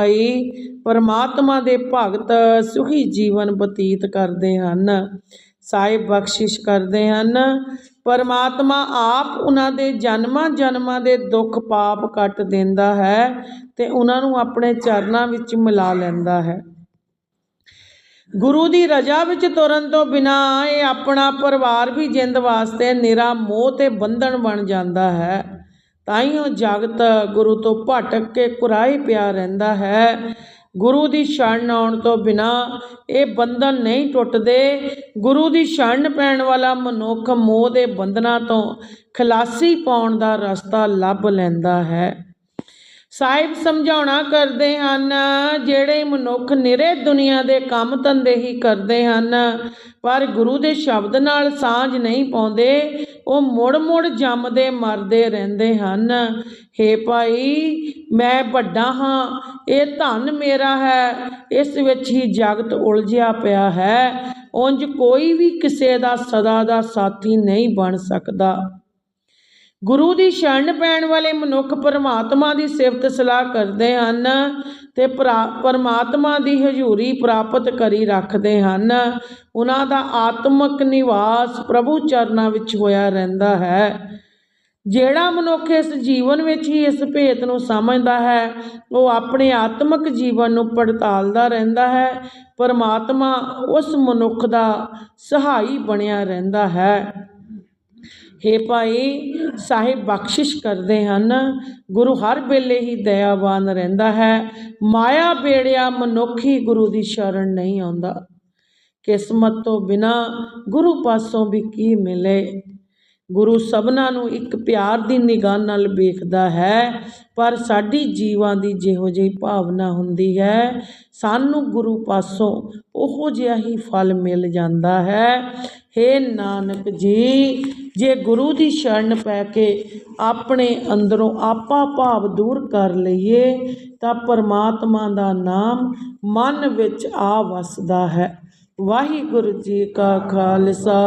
ਭਾਈ ਪਰਮਾਤਮਾ ਦੇ ਭਗਤ ਸੁਖੀ ਜੀਵਨ ਬਤੀਤ ਕਰਦੇ ਹਨ। ਸਾਹਿਬ ਬਖਸ਼ਿਸ਼ ਕਰਦੇ ਹਨ। ਪਰਮਾਤਮਾ ਆਪ ਉਹਨਾਂ ਦੇ ਜਨਮਾਂ ਜਨਮਾਂ ਦੇ ਦੁੱਖ ਪਾਪ ਕੱਟ ਦਿੰਦਾ ਹੈ ਤੇ ਉਹਨਾਂ ਨੂੰ ਆਪਣੇ ਚਰਨਾਂ ਵਿੱਚ ਮਿਲਾ ਲੈਂਦਾ ਹੈ। ਗੁਰੂ ਦੀ ਰਜ਼ਾ ਵਿੱਚ ਤੁਰਨ ਤੋਂ ਬਿਨਾ ਇਹ ਆਪਣਾ ਪਰਿਵਾਰ ਵੀ ਜਿੰਦ ਵਾਸਤੇ ਨਿਰਾ ਮੋਹ ਤੇ ਬੰਧਨ ਬਣ ਜਾਂਦਾ ਹੈ। ਤਾਈਓ ਜਗਤ ਗੁਰੂ ਤੋਂ ਭਟਕ ਕੇ ਕੁਰਾਈ ਪਿਆ ਰਹਿੰਦਾ ਹੈ। ਗੁਰੂ ਦੀ ਸ਼ਰਨ ਆਉਣ ਤੋਂ ਬਿਨਾ ਇਹ ਬੰਧਨ ਨਹੀਂ ਟੁੱਟਦੇ। ਗੁਰੂ ਦੀ ਸ਼ਰਨ ਪੈਣ ਵਾਲਾ ਮਨੁੱਖ ਮੋਹ ਦੇ ਬੰਧਨਾਂ ਤੋਂ ਖਲਾਸੀ ਪਾਉਣ ਦਾ ਰਸਤਾ ਲੱਭ ਲੈਂਦਾ ਹੈ। ਸਾਹਿਬ ਸਮਝਾਉਣਾ ਕਰਦੇ ਹਨ, ਜਿਹੜੇ ਮਨੁੱਖ ਨਿਰੇ ਦੁਨੀਆ ਦੇ ਕੰਮ ਧੰਦੇ ਹੀ ਕਰਦੇ ਹਨ, ਪਰ ਗੁਰੂ ਦੇ ਸ਼ਬਦ ਨਾਲ ਸਾਂਝ ਨਹੀਂ ਪਾਉਂਦੇ, ਉਹ ਮੁੜ ਮੁੜ ਜੰਮਦੇ, ਮਰਦੇ ਰਹਿੰਦੇ ਹਨ। ਹੇ ਭਾਈ, ਮੈਂ ਵੱਡਾ ਹਾਂ, ਇਹ ਧਨ ਮੇਰਾ ਹੈ, ਇਸ ਵਿੱਚ ਹੀ ਜਗਤ ਉਲਝਿਆ ਪਿਆ ਹੈ, ਉਂਝ ਕੋਈ ਵੀ ਕਿਸੇ ਦਾ ਸਦਾ ਦਾ ਸਾਥੀ ਨਹੀਂ ਬਣ ਸਕਦਾ। ਗੁਰੂ ਦੀ ਸ਼ਰਨ ਪੈਣ ਵਾਲੇ ਮਨੁੱਖ ਪਰਮਾਤਮਾ ਦੀ ਸਿਫਤ ਸਲਾਹ ਕਰਦੇ ਹਨ ਤੇ ਪਰਮਾਤਮਾ ਦੀ ਹਜ਼ੂਰੀ ਪ੍ਰਾਪਤ ਕਰੀ ਰੱਖਦੇ ਹਨ। ਉਹਨਾਂ ਦਾ ਆਤਮਿਕ ਨਿਵਾਸ ਪ੍ਰਭੂ ਚਰਨਾਂ ਵਿੱਚ ਹੋਇਆ ਰਹਿੰਦਾ ਹੈ। ਜਿਹੜਾ ਮਨੁੱਖ ਇਸ ਜੀਵਨ ਵਿੱਚ ਹੀ ਇਸ ਭੇਤ ਨੂੰ ਸਮਝਦਾ ਹੈ, ਉਹ ਆਪਣੇ ਆਤਮਿਕ ਜੀਵਨ ਨੂੰ ਪੜਤਾਲਦਾ ਰਹਿੰਦਾ ਹੈ। ਪਰਮਾਤਮਾ ਉਸ ਮਨੁੱਖ ਦਾ ਸਹਾਈ ਬਣਿਆ ਰਹਿੰਦਾ ਹੈ। ਹੇ ਭਾਈ ਸਾਹਿਬ ਬਖਸ਼ਿਸ਼ ਕਰਦੇ ਹਨ। ਗੁਰੂ ਹਰ ਵੇਲੇ ਹੀ ਦਇਆਵਾਨ ਰਹਿੰਦਾ ਹੈ। ਮਾਇਆ ਬੇੜਿਆ ਮਨੁੱਖ ਹੀ ਗੁਰੂ ਦੀ ਸ਼ਰਨ ਨਹੀਂ ਆਉਂਦਾ। ਕਿਸਮਤ ਤੋਂ ਬਿਨਾ ਗੁਰੂ ਪਾਸੋਂ ਵੀ ਕੀ ਮਿਲੇ? ਗੁਰੂ ਸਭਨਾਂ ਨੂੰ ਇੱਕ ਪਿਆਰ ਦੀ ਨਿਗਾਹ ਨਾਲ ਵੇਖਦਾ ਹੈ, ਪਰ ਸਾਡੀ ਜੀਵਾਂ ਦੀ ਜਿਹੋ ਜਿਹੀ ਭਾਵਨਾ ਹੁੰਦੀ ਹੈ, ਸਾਨੂੰ ਗੁਰੂ ਪਾਸੋਂ ਉਹੋ ਜਿਹਾ ਹੀ ਫਲ ਮਿਲ ਜਾਂਦਾ ਹੈ। ਹੇ ਨਾਨਕ ਜੀ, ਜੇ ਗੁਰੂ ਦੀ ਸ਼ਰਨ ਪੈ ਕੇ ਆਪਣੇ ਅੰਦਰੋਂ ਆਪਾ ਭਾਵ ਦੂਰ ਕਰ ਲਈਏ, ਤਾਂ ਪਰਮਾਤਮਾ ਦਾ ਨਾਮ ਮਨ ਵਿੱਚ ਆ ਵਸਦਾ ਹੈ। ਵਾਹਿਗੁਰੂ ਜੀ ਕਾ ਖਾਲਸਾ।